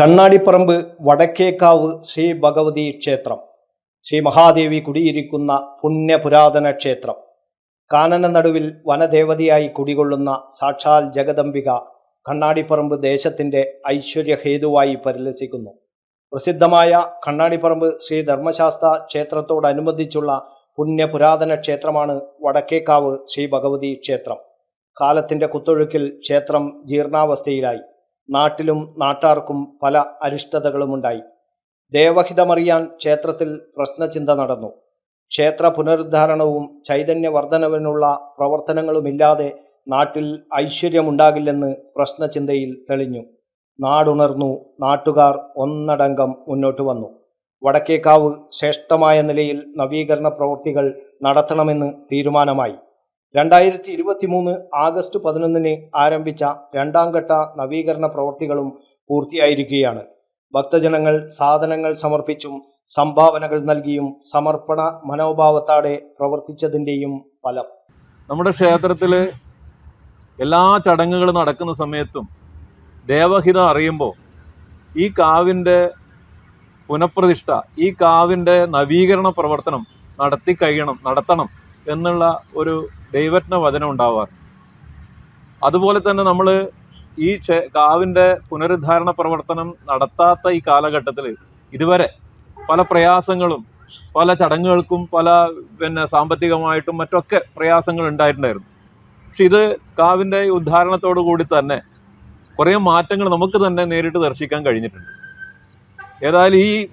കണ്ണാടിപ്പറമ്പ് വടക്കേക്കാവ് ശ്രീ ഭഗവതി ക്ഷേത്രം. ശ്രീ മഹാദേവി കുടിയിരിക്കുന്ന പുണ്യപുരാതന ക്ഷേത്രം. കാനന നടുവിൽ വനദേവതയായി കുടികൊള്ളുന്ന സാക്ഷാൽ ജഗദംബിക കണ്ണാടിപ്പറമ്പ് ദേശത്തിന്റെ ഐശ്വര്യഹേതുവായി പരിലസിക്കുന്നു. പ്രസിദ്ധമായ കണ്ണാടിപ്പറമ്പ് ശ്രീ ധർമ്മശാസ്ത്ര ക്ഷേത്രത്തോടനുബന്ധിച്ചുള്ള പുണ്യപുരാതന ക്ഷേത്രമാണ് വടക്കേക്കാവ് ശ്രീ ഭഗവതി ക്ഷേത്രം. കാലത്തിന്റെ കുത്തൊഴുക്കിൽ ക്ഷേത്രം ജീർണാവസ്ഥയിലായി. നാട്ടിലും നാട്ടാർക്കും പല അരിഷ്ടതകളുമുണ്ടായി. ദേവഹിതമറിയാൻ ക്ഷേത്രത്തിൽ പ്രശ്നചിന്ത നടന്നു. ക്ഷേത്ര പുനരുദ്ധാരണവും ചൈതന്യവർദ്ധനവിനുള്ള പ്രവർത്തനങ്ങളുമില്ലാതെ നാട്ടിൽ ഐശ്വര്യമുണ്ടാകില്ലെന്ന് പ്രശ്നചിന്തയിൽ തെളിഞ്ഞു. നാടുണർന്നു നാട്ടുകാർ ഒന്നടങ്കം മുന്നോട്ട് വന്നു. വടക്കേക്കാവ് ശ്രേഷ്ഠമായ നിലയിൽ നവീകരണ പ്രവൃത്തികൾ നടത്തണമെന്ന് തീരുമാനമായി. രണ്ടായിരത്തി ഇരുപത്തി മൂന്ന് ആഗസ്റ്റ് പതിനൊന്നിന് ആരംഭിച്ച രണ്ടാം ഘട്ട നവീകരണ പ്രവൃത്തികളും പൂർത്തിയായിരിക്കുകയാണ്. ഭക്തജനങ്ങൾ സാധനങ്ങൾ സമർപ്പിച്ചും സംഭാവനകൾ നൽകിയും സമർപ്പണ മനോഭാവത്താടെ പ്രവർത്തിച്ചതിന്റെയും ഫലം. നമ്മുടെ ക്ഷേത്രത്തിൽ എല്ലാ ചടങ്ങുകളും നടക്കുന്ന സമയത്തും ദേവഹിതം അറിയുമ്പോൾ ഈ കാവിന്റെ പുനഃപ്രതിഷ്ഠ ഈ കാവിന്റെ നവീകരണ പ്രവർത്തനം നടത്തി കഴിയണം നടത്തണം എന്നുള്ള ഒരു ദൈവജ്ഞ വചനം ഉണ്ടാവാറ്. അതുപോലെ തന്നെ നമ്മൾ ഈ കാവിന്റെ പുനരുദ്ധാരണ പ്രവർത്തനം നടത്താത്ത ഈ കാലഘട്ടത്തിൽ ഇതുവരെ പല പ്രയാസങ്ങളും പല ചടങ്ങുകൾക്കും പല പിന്നെ സാമ്പത്തികമായിട്ടും മറ്റൊക്കെ പ്രയാസങ്ങൾ ഉണ്ടായിട്ടുണ്ടായിരുന്നു. പക്ഷെ ഇത് കാവിന്റെ ഉദ്ധാരണത്തോടു കൂടി തന്നെ കുറേ മാറ്റങ്ങൾ നമുക്ക് തന്നെ നേരിട്ട് ദർശിക്കാൻ കഴിഞ്ഞിട്ടുണ്ട്. ഏതായാലും ഈ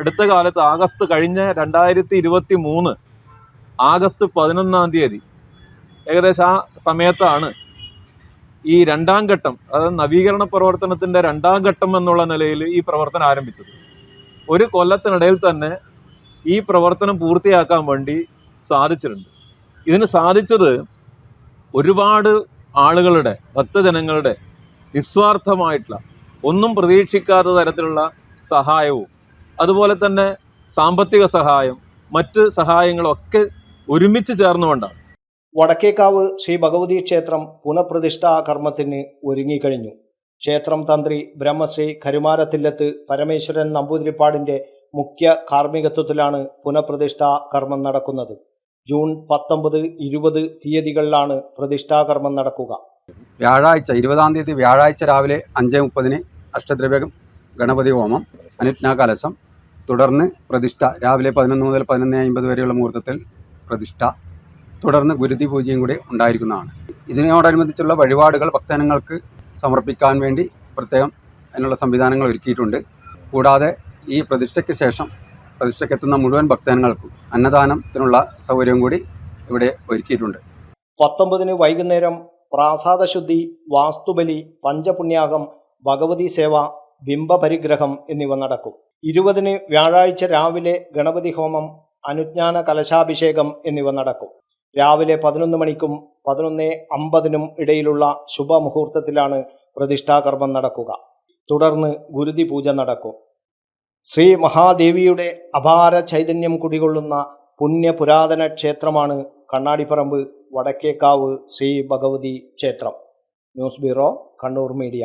അടുത്ത കാലത്ത് ആഗസ്റ്റ് കഴിഞ്ഞ രണ്ടായിരത്തി ഇരുപത്തി മൂന്ന് ആഗസ്റ്റ് പതിനൊന്നാം തീയതി ഏകദേശം ആ സമയത്താണ് ഈ രണ്ടാം ഘട്ടം അതായത് നവീകരണ പ്രവർത്തനത്തിന്റെ രണ്ടാം ഘട്ടം എന്നുള്ള നിലയിൽ ഈ പ്രവർത്തനം ആരംഭിച്ചത്. ഒരു കൊല്ലത്തിനിടയിൽ തന്നെ ഈ പ്രവർത്തനം പൂർത്തിയാക്കാൻ വേണ്ടി സാധിച്ചിട്ടുണ്ട്. ഇതിന് സാധിച്ചത് ഒരുപാട് ആളുകളുടെ ഭക്തജനങ്ങളുടെ നിസ്വാർത്ഥമായിട്ടുള്ള ഒന്നും പ്രതീക്ഷിക്കാത്ത തരത്തിലുള്ള സഹായവും അതുപോലെ തന്നെ സാമ്പത്തിക സഹായം മറ്റ് സഹായങ്ങളൊക്കെ ഒരുമിച്ച് ചേർന്നുകൊണ്ടാണ്. വടക്കേക്കാവ് ശ്രീ ഭഗവതി ക്ഷേത്രം പുനഃപ്രതിഷ്ഠാ കർമ്മത്തിന് ഒരുങ്ങിക്കഴിഞ്ഞു. ക്ഷേത്രം തന്ത്രി ബ്രഹ്മശ്രീ കരുമാരത്തില്ലത്ത് പരമേശ്വരൻ നമ്പൂതിരിപ്പാടിന്റെ മുഖ്യ കാർമ്മികത്വത്തിലാണ് പുനഃപ്രതിഷ്ഠാ കർമ്മം നടക്കുന്നത്. ജൂൺ പത്തൊമ്പത് ഇരുപത് തീയതികളിലാണ് പ്രതിഷ്ഠാ കർമ്മം നടക്കുക. വ്യാഴാഴ്ച ഇരുപതാം തീയതി വ്യാഴാഴ്ച രാവിലെ അഞ്ച് മുപ്പതിന് അഷ്ടദ്രവ്യ ഗണപതി ഹോമം അനുജ്ഞാ കലശം തുടർന്ന് പ്രതിഷ്ഠ. രാവിലെ പതിനൊന്ന് മുതൽ പതിനൊന്ന് അമ്പത് വരെയുള്ള മുഹൂർത്തത്തിൽ പ്രതിഷ്ഠ. തുടർന്ന് ഗുരുതി പൂജയും കൂടി ഉണ്ടായിരിക്കുന്നതാണ്. ഇതിനോടനുബന്ധിച്ചുള്ള വഴിപാടുകൾ ഭക്തജനങ്ങൾക്ക് സമർപ്പിക്കാൻ വേണ്ടി പ്രത്യേകം അതിനുള്ള സംവിധാനങ്ങൾ ഒരുക്കിയിട്ടുണ്ട്. കൂടാതെ ഈ പ്രതിഷ്ഠയ്ക്ക് ശേഷം പ്രതിഷ്ഠയ്ക്കെത്തുന്ന മുഴുവൻ ഭക്തജനങ്ങൾക്കും അന്നദാനത്തിനുള്ള സൗകര്യം കൂടി ഇവിടെ ഒരുക്കിയിട്ടുണ്ട്. പത്തൊമ്പതിന് വൈകുന്നേരം പ്രാസാദശുദ്ധി വാസ്തുബലി പഞ്ചപുണ്യാകം ഭഗവതി സേവ ബിംബപരിഗ്രഹം എന്നിവ നടക്കും. ഇരുപതിന് വ്യാഴാഴ്ച രാവിലെ ഗണപതി ഹോമം അനുജ്ഞാന കലശാഭിഷേകം എന്നിവ നടക്കും. രാവിലെ പതിനൊന്ന് മണിക്കും പതിനൊന്ന് അമ്പതിനും ഇടയിലുള്ള ശുഭമുഹൂർത്തത്തിലാണ് പ്രതിഷ്ഠാകർമ്മം നടക്കുക. തുടർന്ന് ഗുരുതി പൂജ നടക്കും. ശ്രീ മഹാദേവിയുടെ അപാര ചൈതന്യം കുടികൊള്ളുന്ന പുണ്യ പുരാതന ക്ഷേത്രമാണ് കണ്ണാടിപ്പറമ്പ് വടക്കേക്കാവ് ശ്രീ ഭഗവതി ക്ഷേത്രം. News bureau Kannur media.